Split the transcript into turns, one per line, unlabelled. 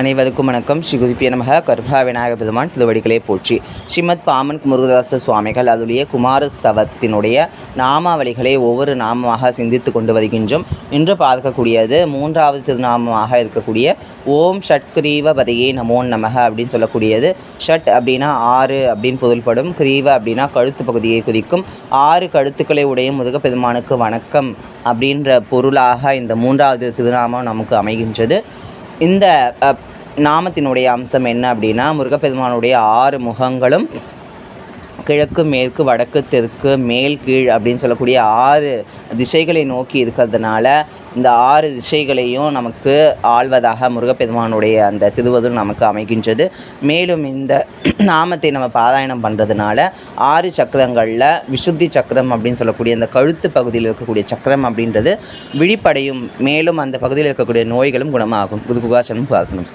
அனைவருக்கும் வணக்கம். ஸ்ரீ குதிப்பிய நமக. கர்பா விநாயக பெருமான் திருவடிகளே போற்றி. ஸ்ரீமத் பாமன் முருகதாச சுவாமிகள் அதுடைய குமாரஸ்தவத்தினுடைய நாமாவளிகளை ஒவ்வொரு நாமமாக சிந்தித்து கொண்டு வருகின்றோம். இன்று பார்க்கக்கூடியது மூன்றாவது திருநாமமாக இருக்கக்கூடிய ஓம் ஷட்கிரீவ பதையே நமோ நமக அப்படின்னு சொல்லக்கூடியது. ஷட் அப்படின்னா ஆறு அப்படின்னு பொருள்படும். கிரீவ அப்படின்னா கழுத்து பகுதியை குறிக்கும். ஆறு கழுத்துக்களை உடைய முருகப்பெருமானுக்கு வணக்கம் அப்படின்ற பொருளாக இந்த மூன்றாவது திருநாமம் நமக்கு அமைகின்றது. இந்த நாமத்தினுடைய அம்சம் என்ன அப்படின்னா முருகப்பெருமானுடைய ஆறு முகங்களும் கிழக்கு மேற்கு வடக்கு தெற்கு மேல் கீழ் அப்படின்னு சொல்லக்கூடிய ஆறு திசைகளை நோக்கி இருக்கிறதுனால இந்த ஆறு திசைகளையும் நமக்கு ஆழ்வதாக முருகப்பெருமானுடைய அந்த திருவதும் நமக்கு அமைகின்றது. மேலும் இந்த நாமத்தை நம்ம பாராயணம் பண்ணுறதுனால ஆறு சக்கரங்களில் விசுத்தி சக்கரம் அப்படின்னு சொல்லக்கூடிய அந்த கழுத்து பகுதியில் இருக்கக்கூடிய சக்கரம் அப்படின்றது விழிப்படையும். மேலும் அந்த பகுதியில் இருக்கக்கூடிய நோய்களும் குணமாகும். குதுகுகாசனம் பார்க்கணும்.